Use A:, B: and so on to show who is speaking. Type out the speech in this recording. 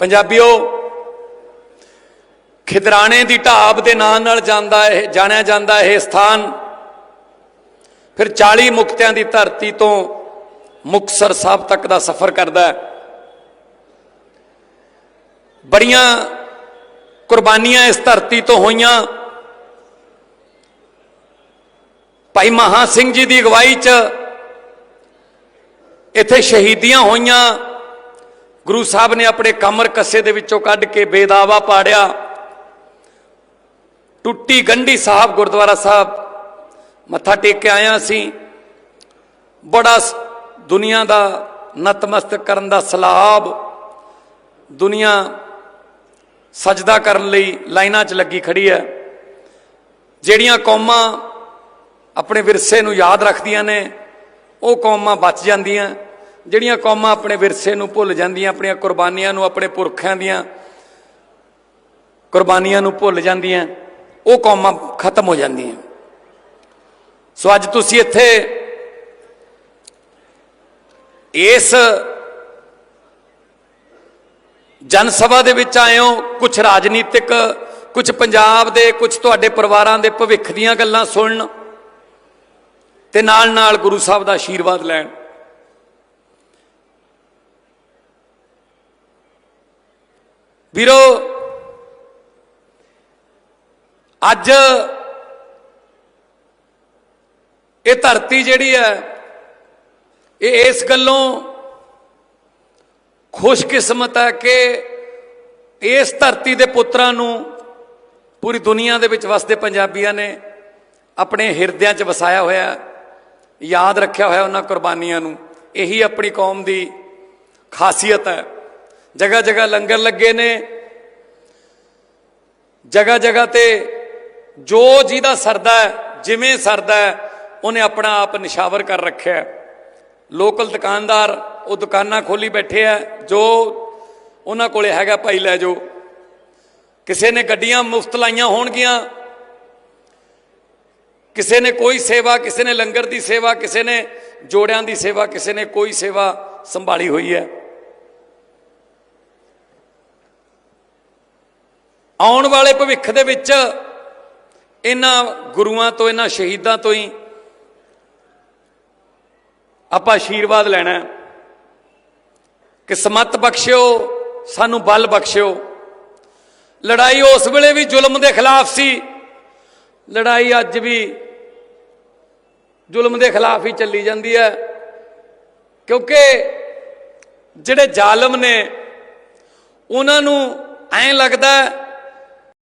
A: ਪੰਜਾਬੀਓ, ਖਿਦਰਾਣੇ ਦੀ ਢਾਬ ਦੇ ਨਾਂ ਨਾਲ ਜਾਂਦਾ ਇਹ, ਜਾਣਿਆ ਜਾਂਦਾ ਇਹ ਸਥਾਨ। ਫਿਰ 40 ਮੁਕਤਿਆਂ ਦੀ ਧਰਤੀ ਤੋਂ ਮੁਕਸਰ ਸਾਹਿਬ ਤੱਕ ਦਾ ਸਫ਼ਰ ਕਰਦਾ ਹੈ। ਬੜੀਆਂ ਕੁਰਬਾਨੀਆਂ ਇਸ ਧਰਤੀ ਤੋਂ ਹੋਈਆਂ। ਭਾਈ ਮਹਾ ਸਿੰਘ ਜੀ ਦੀ ਅਗਵਾਈ 'ਚ ਇੱਥੇ ਸ਼ਹੀਦੀਆਂ ਹੋਈਆਂ। ਗੁਰੂ ਸਾਹਿਬ ਨੇ ਆਪਣੇ ਕਮਰ ਕੱਸੇ ਦੇ ਵਿੱਚੋਂ ਕੱਢ ਕੇ ਬੇਦਾਵਾ ਪਾੜਿਆ। ਟੁੱਟੀ ਗੰਢੀ ਸਾਹਿਬ ਗੁਰਦੁਆਰਾ ਸਾਹਿਬ, ਮੱਥਾ ਟੇਕ ਕੇ ਆਇਆ ਸੀ ਬੜਾ ਦੁਨੀਆ ਦਾ ਨਤਮਸਤਕ ਕਰਨ ਦਾ ਸਲਾਬ, ਦੁਨੀਆ ਸਜਦਾ ਕਰਨ ਲਈ ਲਾਈਨਾਂ 'ਚ ਲੱਗੀ ਖੜੀ ਹੈ। ਜਿਹੜੀਆਂ ਕੌਮਾਂ ਆਪਣੇ ਵਿਰਸੇ ਨੂੰ ਯਾਦ ਰੱਖਦੀਆਂ ਨੇ, ਉਹ ਕੌਮਾਂ ਬਚ ਜਾਂਦੀਆਂ। ਜਿਹੜੀਆਂ ਕੌਮਾਂ ਆਪਣੇ ਵਿਰਸੇ ਨੂੰ ਭੁੱਲ ਜਾਂਦੀਆਂ, ਆਪਣੀਆਂ ਕੁਰਬਾਨੀਆਂ ਨੂੰ ਆਪਣੇ ਪੁਰਖਿਆਂ ਦੀਆਂ ਕੁਰਬਾਨੀਆਂ ਨੂੰ ਭੁੱਲ ਜਾਂਦੀਆਂ, ਉਹ ਕੌਮਾਂ ਖਤਮ ਹੋ ਜਾਂਦੀਆਂ। ਸੋ ਅੱਜ ਤੁਸੀਂ ਇੱਥੇ ਇਸ ਜਨ ਸਭਾ ਦੇ ਵਿੱਚ ਆਏ ਹੋ। ਕੁਝ ਰਾਜਨੀਤਿਕ ਕੁਝ ਪੰਜਾਬ ਦੇ ਕੁਝ ਤੁਹਾਡੇ ਪਰਿਵਾਰਾਂ ਦੇ ਭਵਿੱਖ ਦੀਆਂ ਗੱਲਾਂ ਸੁਣਨ ਤੇ ਨਾਲ ਨਾਲ ਗੁਰੂ ਸਾਹਿਬ ਦਾ ਆਸ਼ੀਰਵਾਦ ਲੈਣ। ਵੀਰੋ, ਅੱਜ ਇਹ ਧਰਤੀ ਜਿਹੜੀ ਹੈ, ਇਹ ਇਸ ਗੱਲੋਂ ਖੁਸ਼ਕਿਸਮਤ ਹੈ ਕਿ ਇਸ ਧਰਤੀ ਦੇ ਪੁੱਤਰਾਂ ਨੂੰ ਪੂਰੀ ਦੁਨੀਆ ਦੇ ਵਿੱਚ ਵਸਦੇ ਪੰਜਾਬੀਆਂ ਨੇ ਆਪਣੇ ਹਿਰਦਿਆਂ 'ਚ ਵਸਾਇਆ ਹੋਇਆ, ਯਾਦ ਰੱਖਿਆ ਹੋਇਆ ਉਹਨਾਂ ਕੁਰਬਾਨੀਆਂ ਨੂੰ। ਇਹੀ ਆਪਣੀ ਕੌਮ ਦੀ ਖਾਸੀਅਤ ਹੈ। ਜਗ੍ਹਾ ਜਗ੍ਹਾ ਲੰਗਰ ਲੱਗੇ ਨੇ। ਜਗ੍ਹਾ ਜਗ੍ਹਾ ਤੇ ਜੋ ਜਿਹਦਾ ਸਰਦਾ ਜਿਵੇਂ ਸਰਦਾ ਉਹਨੇ ਆਪਣਾ ਆਪ ਨਿਸ਼ਾਵਰ ਕਰ ਰੱਖਿਆ ਲੋਕਲ ਦੁਕਾਨਦਾਰ ਉਹ ਦੁਕਾਨਾਂ ਖੋਲੀ ਬੈਠੇ ਆ ਜੋ ਉਹਨਾਂ ਕੋਲੇ ਹੈਗਾ ਭਾਈ ਲੈ ਜਾਓ। ਕਿਸੇ ਨੇ ਗੱਡੀਆਂ ਮੁਫਤ ਲਾਈਆਂ ਹੋਣਗੀਆਂ। ਕਿਸੇ ਨੇ ਕੋਈ ਸੇਵਾ, ਕਿਸੇ ਨੇ ਲੰਗਰ ਦੀ ਸੇਵਾ, ਕਿਸੇ ਨੇ ਜੋੜਿਆਂ ਦੀ ਸੇਵਾ, ਕਿਸੇ ਨੇ ਕੋਈ ਸੇਵਾ ਸੰਭਾਲੀ ਹੋਈ ਹੈ। ਆਉਣ ਵਾਲੇ ਭਵਿੱਖ ਦੇ ਵਿੱਚ ਇਹਨਾਂ ਗੁਰੂਆਂ ਤੋਂ, ਇਹਨਾਂ ਸ਼ਹੀਦਾਂ ਤੋਂ ਹੀ ਆਪਾਂ ਆਸ਼ੀਰਵਾਦ ਲੈਣਾ ਹੈ ਕਿ ਸਮਤ ਬਖਸ਼ਿਓ, ਸਾਨੂੰ ਬਲ ਬਖਸ਼ਿਓ। ਲੜਾਈ ਉਸ ਵੇਲੇ ਵੀ ਜ਼ੁਲਮ ਦੇ ਖਿਲਾਫ ਸੀ। ਲੜਾਈ ਅੱਜ ਵੀ ਜ਼ੁਲਮ ਦੇ ਖਿਲਾਫ ਹੀ ਚੱਲੀ ਜਾਂਦੀ ਹੈ। ਕਿਉਂਕਿ ਜਿਹੜੇ ਜ਼ਾਲਮ ਨੇ, ਉਹਨਾਂ ਨੂੰ ਐਂ ਲੱਗਦਾ